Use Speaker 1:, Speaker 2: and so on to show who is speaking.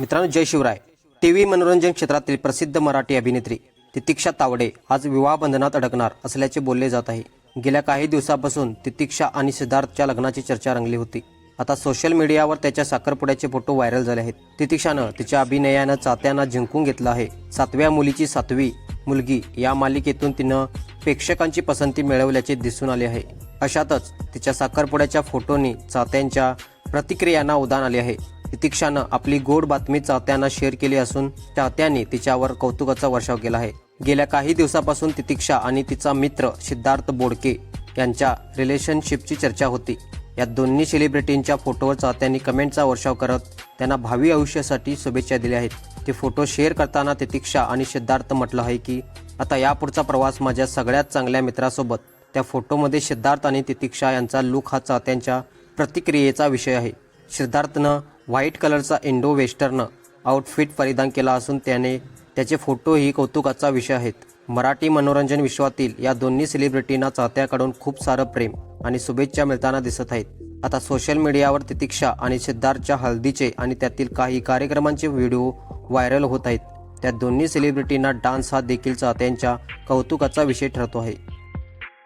Speaker 1: मित्रांनो जय Shivray. T V मनोरंजन क्षेत्रातील प्रसिद्ध मराठी अभिनेत्री तितिक्षा तावडे आज विवाह बंधनात अडकणार असल्याचे बोलले जात आहे. गेल्या काही दिवसापासून तितिक्षा आणि सिद्धार्थच्या लग्नाची चर्चा रंगली होती. आता सोशल मीडियावर त्याच्या साखरपुड्याचे फोटो व्हायरल झाले आहेत. तितिक्षानं तिच्या अभिनयानं चाहत्यांना जिंकून घेतलं आहे. सातव्या मुलीची सातवी मुलगी या मालिकेतून तिनं प्रेक्षकांची पसंती मिळवल्याचे दिसून आले आहे. अशातच तिच्या साखरपुड्याच्या फोटोनी चाहत्यांच्या प्रतिक्रियांना उदान आले आहे. तितिक्षानं आपली गोड बातमी चाहत्यांना शेअर केली असून चाहत्यांनी तिच्यावर कौतुकाचा वर्षाव केला आहे. गेल्या काही दिवसापासून तितिक्षा आणि तिचा मित्र सिद्धार्थ बोडके यांच्या रिलेशनशिपची चर्चा होती. या दोन्ही सेलिब्रिटींच्या फोटोवर चाहत्यांनी कमेंटचा वर्षाव करत त्यांना भावी आयुष्यासाठी शुभेच्छा दिल्या आहेत. ते फोटो शेअर करताना तितिक्षा आणि सिद्धार्थ म्हटलं आहे की आता यापुढचा प्रवास माझ्या सगळ्यात चांगल्या मित्रासोबत. त्या फोटोमध्ये सिद्धार्थ आणि तितिक्षा यांचा लुक हा चाहत्यांच्या प्रतिक्रियेचा विषय आहे. सिद्धार्थनं व्हाईट कलरचा इंडो वेस्टर्न आउटफिट परिधान केला असून त्याने त्याचे फोटोही कौतुकाचा विषय आहेत. मराठी मनोरंजन विश्वातील या दोन्ही सेलिब्रिटींना चाहत्याकडून खूप सारं प्रेम आणि शुभेच्छा मिळताना दिसत आहेत. आता सोशल मीडियावर तितिक्षा आणि सिद्धार्थच्या हल्दीचे आणि त्यातील काही कार्यक्रमांचे व्हिडिओ व्हायरल होत आहेत. त्या दोन्ही सेलिब्रिटींना डान्स हा देखील चाहत्यांच्या कौतुकाचा विषय ठरतो आहे.